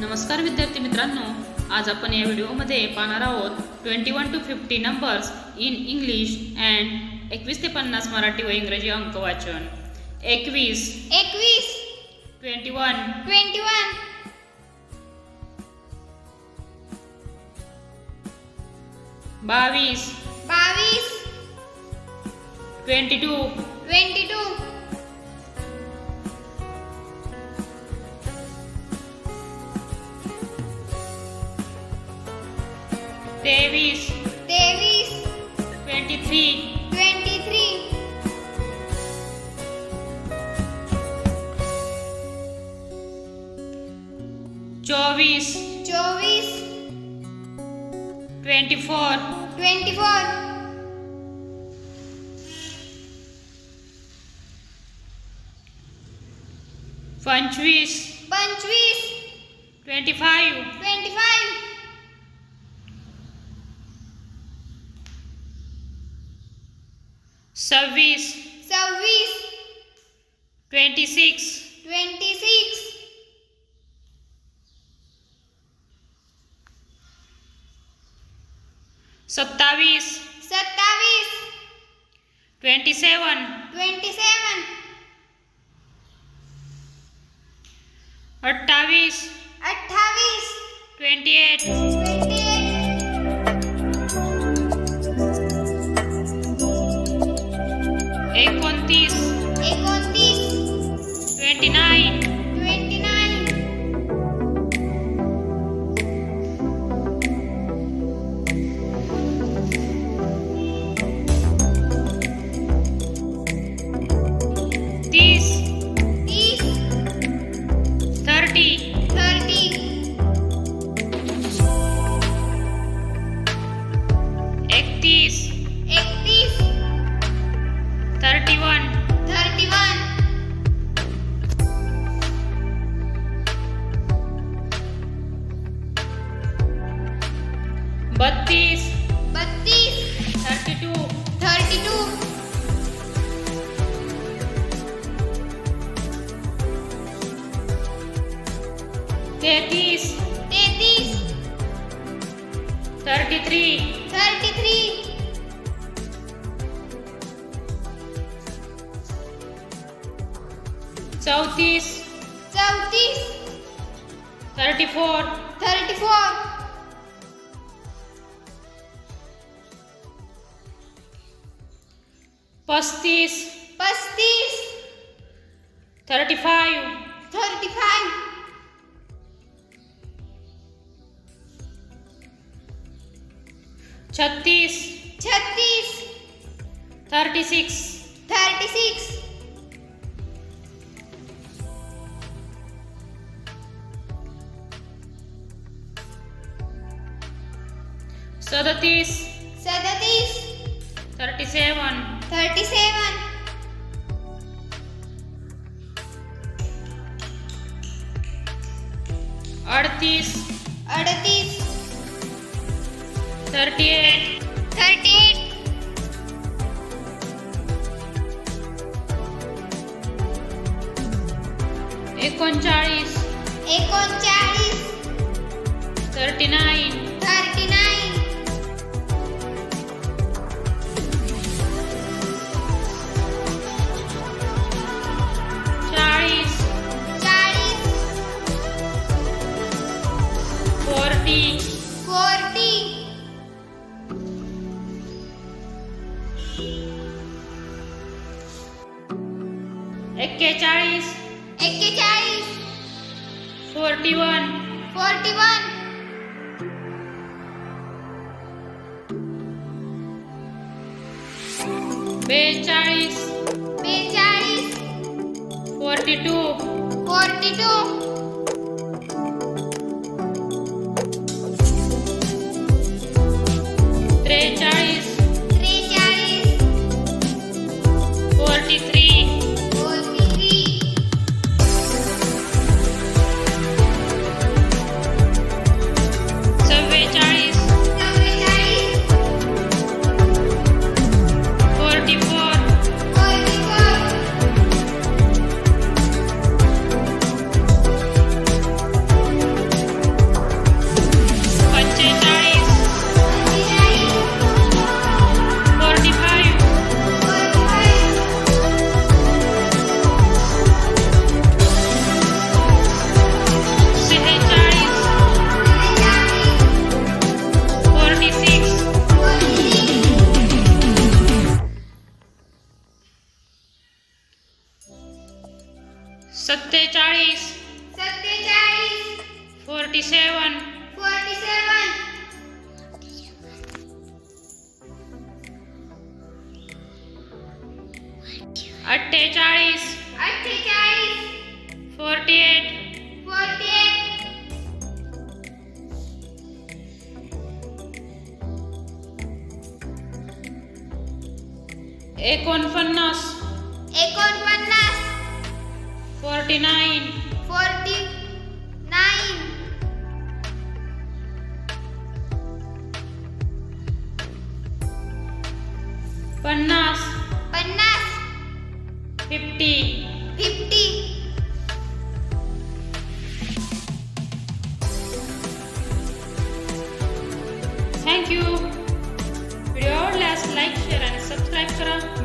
नमस्कार विद्यार्थी मित्रांनो आज आपण या व्हिडिओमध्ये पाहणार आहोत twenty one two fifty numbers in English and एकवीस ते पन्नास मराठी व इंग्रजी अंक वाचन. एकवीस. एकवीस. ट्वेंटी वन ट्वेंटी वन बावीस. बावीस. Twenty two twenty two तेवीस तेवीस ट्वेंटी थ्री ट्वेंटी थ्री चोवीस चोवीस ट्वेंटी फोर ट्वेंटी फोर पंचवीस पंचवीस ट्वेंटी फाईव्ह ट्वेंटी फाईव्ह सव्वीस सव्वीस ट्वेंटी सिक्स ट्वेंटी सिक्स सत्तावीस सत्तावीस ट्वेंटी सेवन ट्वेंटी सेवन अठ्ठावीस अठ्ठावीस ट्वेंटी एट ट्वेंटी तेहतीस. तेहतीस. Thirty three. Thirty three. चौतीस. चौतीस. Thirty four. Thirty four. पस्तीस. पस्तीस. Thirty five. Thirty five. छत्तीस। छत्तीस। Thirty six. Thirty six. सदतीस। सदतीस। Thirty seven. Thirty seven. अडतीस। अडतीस। थर्टी एट थर्टी एट एकोणचाळीस एकोणचाळीस थर्टी नाईन थर्टी नाईन चाळीस चाळीस फोर्टी एक्केचाळीस एक्केचाळीस फोर्टी वन. Forty one. बेचाळीस. बेचाळीस. Forty two. Forty two. સત્તેચાળીસ સત્તેચાળીસ forty seven forty eight. Forty eight. एकोणपन्नास. एकोणपन्नास. फोर्टी नाईन फोर्टी नाईन पन्नास पन्नास फिफ्टी फिफ्टी थँक्यू व्हिडिओ आवडल्यास लाईक शेअर आणि सबस्क्राईब करा बेल आयकॉनला